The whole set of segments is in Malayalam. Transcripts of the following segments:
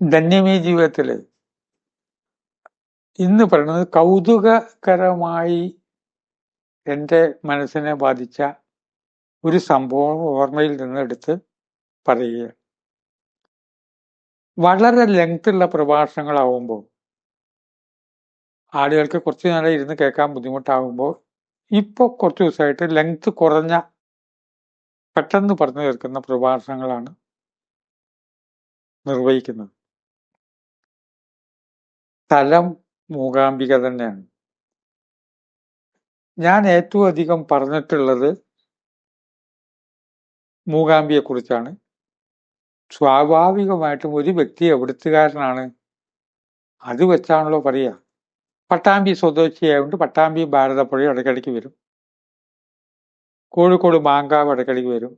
ധന്യമേ ജീവിതത്തിൽ ഇന്ന് പറയുന്നത് കൗതുകകരമായി എന്റെ മനസ്സിനെ ബാധിച്ച ഒരു സംഭവം ഓർമ്മയിൽ നിന്നെടുത്ത് പറയുക വളരെ ലെങ്ത്തുള്ള പ്രഭാഷണങ്ങളാവുമ്പോൾ ആളുകൾക്ക് കുറച്ച് നേരം ഇരുന്ന് കേൾക്കാൻ ബുദ്ധിമുട്ടാകുമ്പോൾ ഇപ്പോൾ കുറച്ച് ദിവസമായിട്ട് ലെങ്ത് കുറഞ്ഞ പെട്ടെന്ന് പറഞ്ഞു തീർക്കുന്ന പ്രഭാഷണങ്ങളാണ് നിർവഹിക്കുന്നത്. സ്ഥലം മൂകാംബിക തന്നെയാണ്. ഞാൻ ഏറ്റവും അധികം പറഞ്ഞിട്ടുള്ളത് മൂകാംബിയെ കുറിച്ചാണ്. സ്വാഭാവികമായിട്ടും ഒരു വ്യക്തി എവിടുത്തുകാരനാണ് അത് വെച്ചാണല്ലോ പറയുക. പട്ടാമ്പി സ്വദേശിയായതുകൊണ്ട് പട്ടാമ്പി ഭാരതപ്പുഴ ഇടയ്ക്കിടയ്ക്ക് വരും. കോഴിക്കോട് മാങ്കാവ് ഇടയ്ക്കിടയ്ക്ക് വരും.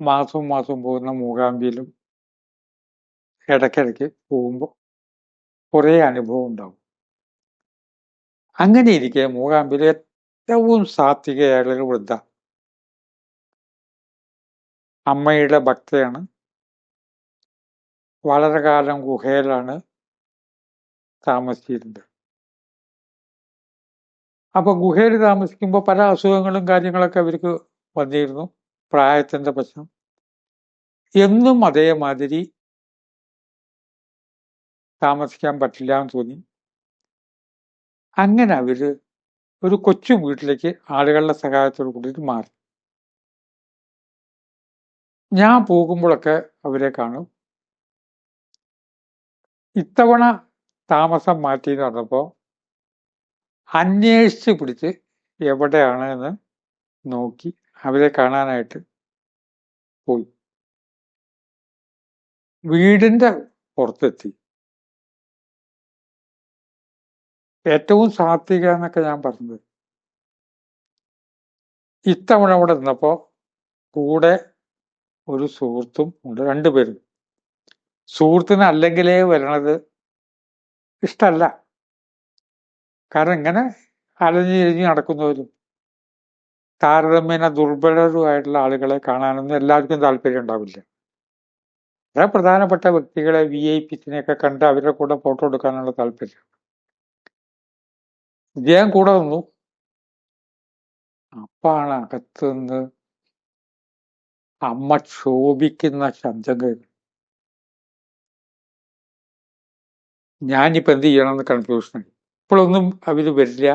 മാസം മാസം പോകുന്ന മൂകാംബിയിലും ഇടയ്ക്കിടയ്ക്ക് പോകുമ്പോൾ കുറേ അനുഭവം ഉണ്ടാവും. അങ്ങനെ ഇരിക്കെ മൂകാമ്പിലെ ഏറ്റവും സാത്വികയായ വൃദ്ധ. അമ്മയുടെ ഭക്തയാണ്. വളരെ കാലം ഗുഹയിലാണ് താമസിച്ചിരുന്നത്. അപ്പൊ ഗുഹയിൽ താമസിക്കുമ്പോൾ പല അസുഖങ്ങളും കാര്യങ്ങളൊക്കെ അവർക്ക് വന്നിരുന്നു. പ്രായത്തിന്റെ പ്രശ്നം. എന്നും അതേമാതിരി താമസിക്കാൻ പറ്റില്ല എന്ന് തോന്നി. അങ്ങനെ അവർ ഒരു കൊച്ചു വീട്ടിലേക്ക് ആളുകളുടെ സഹായത്തോട് കൂടിയിട്ട് മാറി. ഞാൻ പോകുമ്പോഴൊക്കെ അവരെ കാണും. ഇത്തവണ താമസം മാറ്റി എന്ന് പറഞ്ഞപ്പോൾ അന്വേഷിച്ച് പിടിച്ച് എവിടെയാണ് എന്ന് നോക്കി അവരെ കാണാനായിട്ട് പോയി. വീടിന്റെ പുറത്തെത്തി. ഏറ്റവും സാത്വിക എന്നൊക്കെ ഞാൻ പറഞ്ഞത്. ഇത്തവണ അവിടെ നിന്നപ്പോ കൂടെ ഒരു സുഹൃത്തും ഉണ്ട് രണ്ടുപേരും സുഹൃത്തിന് അല്ലെങ്കിലേ വരണത് ഇഷ്ടമല്ല കാരണം ഇങ്ങനെ അലഞ്ഞു തിരിഞ്ഞ് നടക്കുന്നവരും താരതമ്യേന ദുർബലരുമായിട്ടുള്ള ആളുകളെ കാണാനൊന്നും എല്ലാവർക്കും താല്പര്യം ഉണ്ടാവില്ല. വളരെ പ്രധാനപ്പെട്ട വ്യക്തികളെ വി ഐ പിസിനെയൊക്കെ കണ്ട് അവരുടെ കൂടെ ഫോട്ടോ എടുക്കാനുള്ള താല്പര്യം. ഇദ്ദേഹം കൂടെ വന്നു. അപ്പാണ് അകത്തുനിന്ന് അമ്മ ക്ഷോഭിക്കുന്ന ശബ്ദം കേട്ടു ഞാനിപ്പോ എന്ത് ചെയ്യണമെന്ന് കൺഫ്യൂഷനായി ഇപ്പോഴൊന്നും അവർ വരില്ല.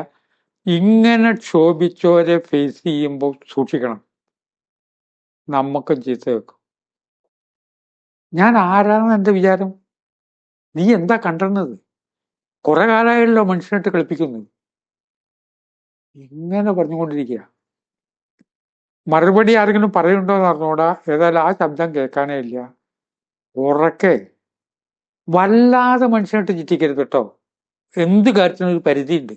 ഇങ്ങനെ ക്ഷോഭിച്ചവരെ ഫേസ് ചെയ്യുമ്പോൾ സൂക്ഷിക്കണം. നമുക്കും ചീത്ത വെക്കും. ഞാൻ ആരാണെന്ന് എന്റെ വിചാരം? നീ എന്താ കണ്ടത് കുറെ കാലമായല്ലോ മനുഷ്യനായിട്ട് കളിപ്പിക്കുന്നത് ഇങ്ങനെ പറഞ്ഞുകൊണ്ടിരിക്കുക. മറുപടി ആരെങ്കിലും പറയുണ്ടോ എന്ന് അറിഞ്ഞുകൂടാ. ഏതായാലും ആ ശബ്ദം കേൾക്കാനേ ഇല്ല. ഉറക്കെ. വല്ലാതെ മനുഷ്യനായിട്ട് ചിറ്റിക്കരുത് കേട്ടോ. എന്ത് കാര്യത്തിനും ഒരു പരിധിയുണ്ട്.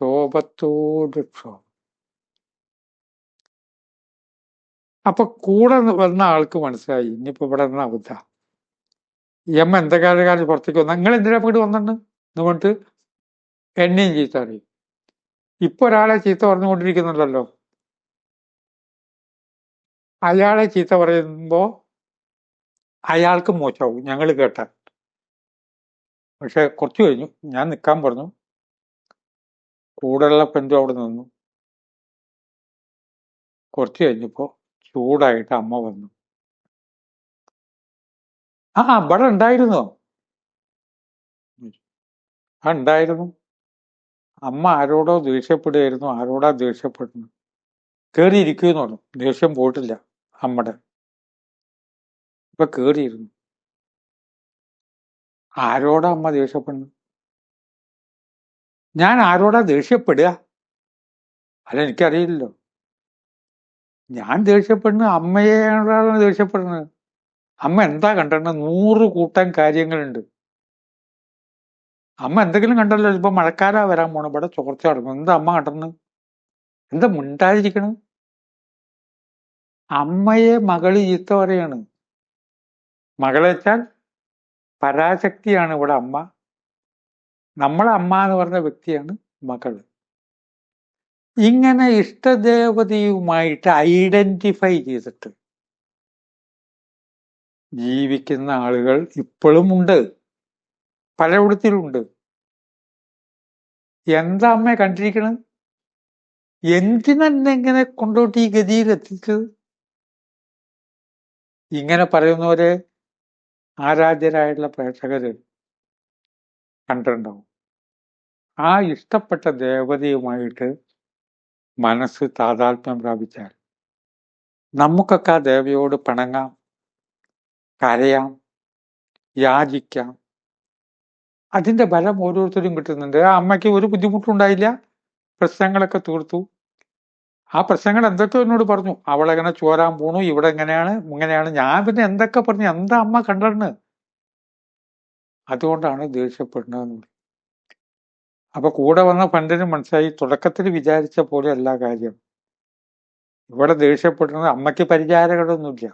ക്ഷോഭത്തോട് ക്ഷോഭം അപ്പൊ കൂടെ വന്ന ആൾക്ക് മനസ്സിലായി. ഇനിയിപ്പോ ഇവിടെ നിന്ന് അബദ്ധ എമ്മ എന്തൊക്കെ കാലം പുറത്തേക്ക് വന്ന? നിങ്ങൾ എന്തിനാ ഇവിടെ വന്നിട്ട് പറഞ്ഞിട്ട് എന്നെയും ഇപ്പൊ ഒരാളെ ചീത്ത പറഞ്ഞുകൊണ്ടിരിക്കുന്നുണ്ടല്ലോ. അയാളെ ചീത്ത പറയുമ്പോ അയാൾക്ക് മോശമാവും ഞങ്ങൾ കേട്ട പക്ഷെ കുറച്ചു കഴിഞ്ഞു ഞാൻ നിൽക്കാൻ പറഞ്ഞു. കൂടെയുള്ള പെന്റും അവിടെ നിന്നു. കുറച്ചു കഴിഞ്ഞപ്പോ ചൂടായിട്ട് അമ്മ വന്നു. ആ ഇവിടെ ഉണ്ടായിരുന്നോ? ആ ഉണ്ടായിരുന്നു. അമ്മ ആരോടോ ദേഷ്യപ്പെടുകയായിരുന്നു. ആരോടാ ദേഷ്യപ്പെടുന്നു കയറിയിരിക്കുമെന്ന് പറഞ്ഞു ദേഷ്യം പോയിട്ടില്ല അമ്മയുടെ. ഇപ്പൊ കേറിയിരുന്നു. ആരോടാ അമ്മ ദേഷ്യപ്പെടുന്നു ഞാൻ ആരോടാ ദേഷ്യപ്പെടുക? അല്ല എനിക്കറിയില്ലല്ലോ. ഞാൻ ദേഷ്യപ്പെടുന്നു അമ്മയോടാണ് ദേഷ്യപ്പെടുന്നത്. അമ്മ എന്താ കണ്ടിരുന്നത് നൂറ് കൂട്ടം കാര്യങ്ങളുണ്ട്. അമ്മ എന്തെങ്കിലും കണ്ടല്ലോ ഇപ്പൊ മഴക്കാലാ വരാൻ പോണ ഇവിടെ ചോർച്ച നടക്കും എന്താ അമ്മ കണ്ടെന്ന് എന്താ മുണ്ടാതിരിക്കണത് അമ്മയെ മകൾ ചീത്ത പറയാണ്. മകളെ വെച്ചാൽ പരാശക്തിയാണ് ഇവിടെ അമ്മ. നമ്മളെ അമ്മ എന്ന് പറഞ്ഞ വ്യക്തിയാണ് മകൾ. ഇങ്ങനെ ഇഷ്ടദേവതയുമായിട്ട് ഐഡന്റിഫൈ ചെയ്തിട്ട് ജീവിക്കുന്ന ആളുകൾ ഇപ്പോഴും ഉണ്ട്. പലയിടത്തിലുണ്ട്. എന്താ അമ്മയെ കണ്ടിരിക്കണത് എന്തിനെന്നെ ഇങ്ങനെ കൊണ്ടോട്ട് ഈ ഗതിയിൽ എത്തിച്ചത് ഇങ്ങനെ പറയുന്നവരെ ആരാധ്യരായിട്ടുള്ള പ്രേക്ഷകര് കണ്ടിട്ടുണ്ടാവും. ആ ഇഷ്ടപ്പെട്ട ദേവതയുമായിട്ട് മനസ്സ് താതാത്മ്യം പ്രാപിച്ചാൽ നമുക്കൊക്കെ ആ ദേവയോട് പിണങ്ങാം കരയാം യാചിക്കാം അതിന്റെ ഫലം ഓരോരുത്തരും കിട്ടുന്നുണ്ട്. ആ അമ്മയ്ക്ക് ഒരു ബുദ്ധിമുട്ടുണ്ടായില്ല പ്രശ്നങ്ങളൊക്കെ തീർത്തു. ആ പ്രശ്നങ്ങൾ എന്തൊക്കെയോ എന്നോട് പറഞ്ഞു. അവളെങ്ങനെ ചോരാൻ പോണു. ഇവിടെ എങ്ങനെയാണ്? ഇങ്ങനെയാണ്. ഞാൻ പിന്നെ എന്തൊക്കെ പറഞ്ഞു? എന്താ അമ്മ കണ്ടെണ് അതുകൊണ്ടാണ് ദേഷ്യപ്പെടുന്നതെന്ന് പറഞ്ഞു. അപ്പൊ കൂടെ വന്ന പണ്ടിന് മനസ്സിലായി. തുടക്കത്തിൽ വിചാരിച്ച പോലെ എല്ലാ കാര്യം. ഇവിടെ ദേഷ്യപ്പെടുന്നത് അമ്മയ്ക്ക് പരിചാരകളൊന്നുമില്ല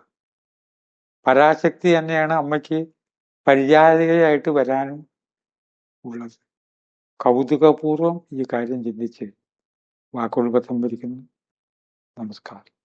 പരാശക്തി തന്നെയാണ് അമ്മയ്ക്ക് പരിചാരികയായിട്ട് വരാനും ഉള്ളത്. കൗതുകപൂർവം ഈ കാര്യം ചിന്തിച്ച് വാക്കുകൾ സംഭരിക്കുന്നു നമസ്കാരം.